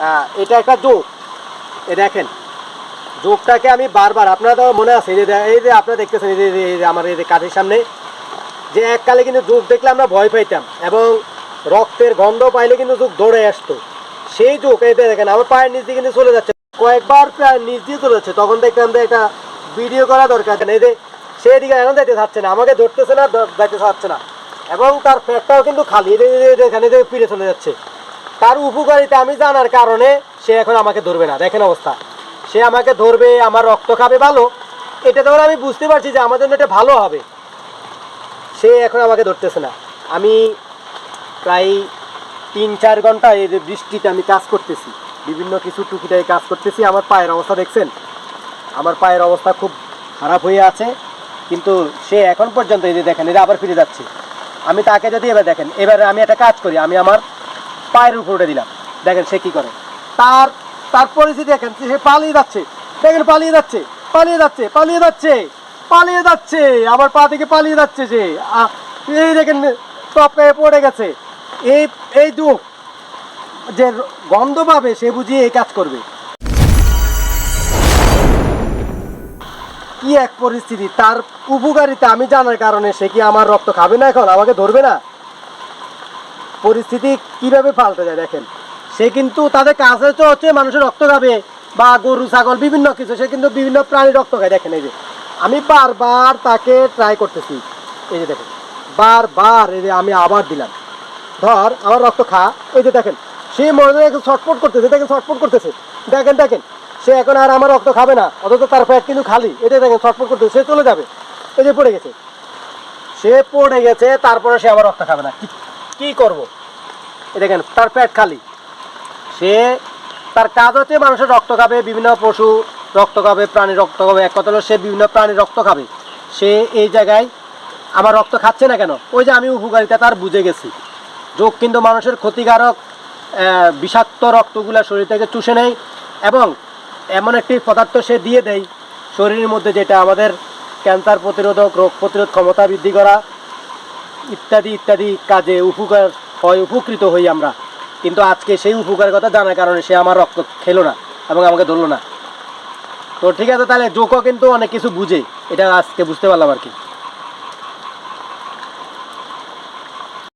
আহ, এটা একটা যোগ এ দেখেন যোগটাকে আমি বারবার আপনারা তো মনে আছে এই যে এই যে আপনারা দেখতেছেন এই যে- এই যে- আমার এই যে কাঠের সামনে যে এককালে কিন্তু যোগ দেখলে আমরা ভয় পাইতাম এবং রক্তের গন্ধ পাইলে কিন্তু যোগ দৌড়ে আসতো। সেই যোগ এই দেখেন আমার পায়ের নিচ দিয়ে কিন্তু চলে যাচ্ছে। কয়েকবার প্রায় নিচ দিয়ে চলে যাচ্ছে তখন দেখলাম যে একটা ভিডিও করা দরকার। এই যে সেই দিকে এখন যাইতে চাচ্ছে না আমাকে ধরতেছে না যাইতে চাচ্ছে না। এবং তার ফ্যাটটাও কিন্তু খালি এখানে ফিরে চলে যাচ্ছে। তার উপকারিতা আমি জানার কারণে সে এখন আমাকে ধরবে না। দেখেন অবস্থা। সে আমাকে ধরবে, আমার রক্ত খাবে ভালো। এটা তখন আমি বুঝতে পারছি যে আমার জন্য এটা ভালো হবে। সে এখন আমাকে ধরতেছে না। আমি প্রায় তিন, চার ঘণ্টা এই যে বৃষ্টিতে আমি কাজ করতেছি। বিভিন্ন কিছু টুকিটাই কাজ করতেছি। আমার পায়ের অবস্থা দেখছেন? আমার পায়ের অবস্থা খুব খারাপ হয়ে আছে। কিন্তু সে এখন পর্যন্ত এই যে দেখেন এটা আবার ফিরে যাচ্ছে। আমি তাকে যদি এবার দেখেন, এবার আমি একটা কাজ করি। আমি আমার পায়ের উপর উঠে দিলাম। দেখেন সে কি করে? তার তার পরিস্থিতি দেখেন, সে পালিয়ে যাচ্ছে। দেখেন পালিয়ে যাচ্ছে পালিয়ে যাচ্ছে পালিয়ে যাচ্ছে পালিয়ে যাচ্ছে। আমার পা থেকে পালিয়ে যাচ্ছে যে এই দেখেন টপকে পড়ে গেছে। এই এই দুঃখ যে গন্ধ পাবে, সে বুঝিয়ে এই কাজ করবে। কি এক পরিস্থিতি, তার উপকারিতা আমি জানার কারণে সে কি আমার রক্ত খাবে না এখন? আমাকে ধরবে না? পরিস্থিতি কীভাবে পাল্টে যায় দেখেন? সে কিন্তু তাদের কাছে তো হচ্ছে মানুষের রক্ত খাবে বা গরু, ছাগল, বিভিন্ন কিছু, সে কিন্তু বিভিন্ন প্রাণী রক্ত খায়। দেখেন এই যে, আমি বারবার তাকে ট্রাই করতেছি। এই যে দেখেন, বারবার এই যে আমি আবার দিলাম। ধর, আমার রক্ত খা। এই যে দেখেন, সে মনে হয় ছটফট করতেছে, দেখেন ছটফট করতেছে। দেখেন দেখেন, সে এখন আর আমার রক্ত খাবে না, অথচ তার পেট কিন্তু খালি। এটা দেখেন, ছটফট করতেছে, সে চলে যাবে। এই যে পড়ে গেছে। সে পড়ে গেছে, তারপরে সে আবার রক্ত খাবে না। কি- করব? এই দেখেন, তার পেট খালি। সে তার কাজ হচ্ছে মানুষের রক্ত খাবে, বিভিন্ন পশু রক্ত খাবে, প্রাণী রক্ত খাবে, এক কথা হলো সে বিভিন্ন প্রাণীর রক্ত খাবে। সে এই জায়গায় আমার রক্ত খাচ্ছে না কেন? ওই যে আমি উপকারিতা তার বুঝে গেছি। যোগ কিন্তু মানুষের ক্ষতিকারক বিষাক্ত রক্তগুলো শরীর থেকে চুষে নেয় এবং এমন একটি পদার্থ সে দিয়ে দেয়, শরীরের মধ্যে যেটা আমাদের ক্যান্সার প্রতিরোধক রোগ প্রতিরোধ ক্ষমতা বৃদ্ধি করা ইত্যাদি ইত্যাদি কাজে উপকার হয়, উপকৃত হই আমরা। কিন্তু আজকে সেই উপকার কথা জানার কারণে সে আমার রক্ত খেলো না এবং আমাকে ধরলো না। তো ঠিক আছে, তাহলে জোকও কিন্তু অনেক কিছু বুঝে। এটা আজকে বুঝতে পারলাম আর কি।